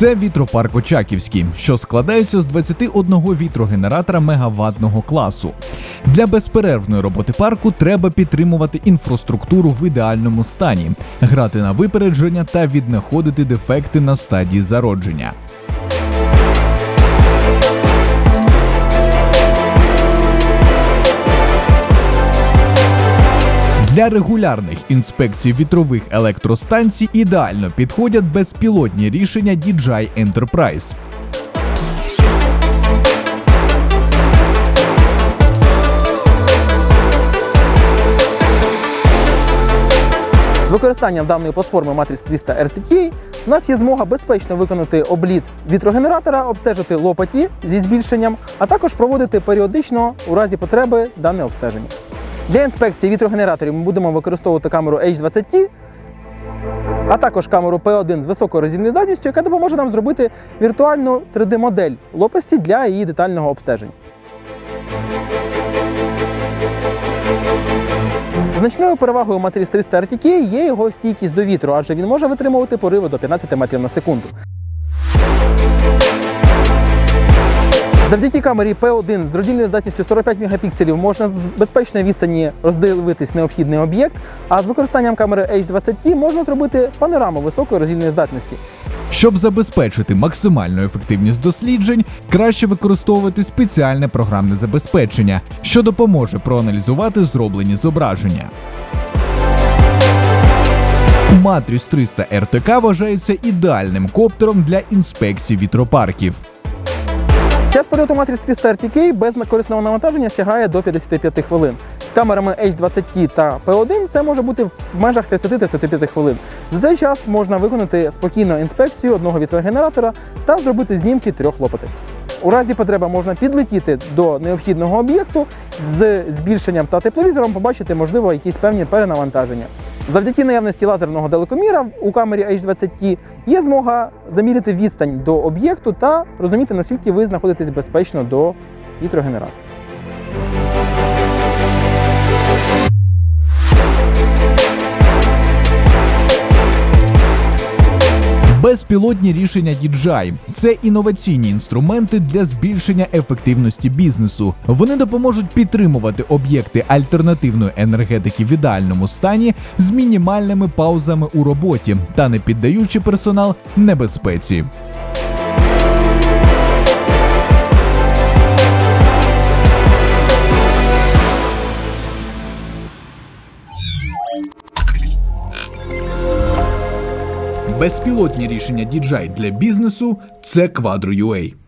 Це вітропарк Очаківський, що складається з 21 вітрогенератора мегаватного класу. Для безперервної роботи парку треба підтримувати інфраструктуру в ідеальному стані, грати на випередження та віднаходити дефекти на стадії зародження. Для регулярних інспекцій вітрових електростанцій ідеально підходять безпілотні рішення DJI Enterprise. З використанням даної платформи Matrix 300 RTK у нас є змога безпечно виконати обліт вітрогенератора, обстежити лопаті зі збільшенням, а також проводити періодично у разі потреби дане обстеження. Для інспекції вітрогенераторів ми будемо використовувати камеру H20T, а також камеру P1 з високою роздільною яка допоможе нам зробити віртуальну 3D-модель лопасті для її детального обстеження. Значною перевагою Matrix 300 RTK є його стійкість до вітру, адже він може витримувати пориви до 15 метрів на секунду. Завдяки камері P1 з роздільною здатністю 45 мегапікселів можна з безпечної відстані роздивитись необхідний об'єкт, а з використанням камери H20T можна зробити панораму високої роздільної здатності. Щоб забезпечити максимальну ефективність досліджень, краще використовувати спеціальне програмне забезпечення, що допоможе проаналізувати зроблені зображення. Matrix 300 RTK вважається ідеальним коптером для інспекцій вітропарків. Час польоту Matrix 300 RTK без корисного навантаження сягає до 55 хвилин. З камерами H20T та P1 це може бути в межах 30-35 хвилин. За цей час можна виконати спокійно інспекцію одного вітрогенератора та зробити знімки трьох лопатей. У разі потреби можна підлетіти до необхідного об'єкту з збільшенням та тепловізором побачити, можливо, якісь певні перенавантаження. Завдяки наявності лазерного далекоміра у камері H20T є змога заміряти відстань до об'єкту та розуміти, наскільки ви знаходитесь безпечно до вітрогенератора. Безпілотні рішення DJI – це інноваційні інструменти для збільшення ефективності бізнесу. Вони допоможуть підтримувати об'єкти альтернативної енергетики в ідеальному стані з мінімальними паузами у роботі та не піддаючи персонал небезпеці. Безпілотні рішення DJI для бізнесу це Quadro.ua.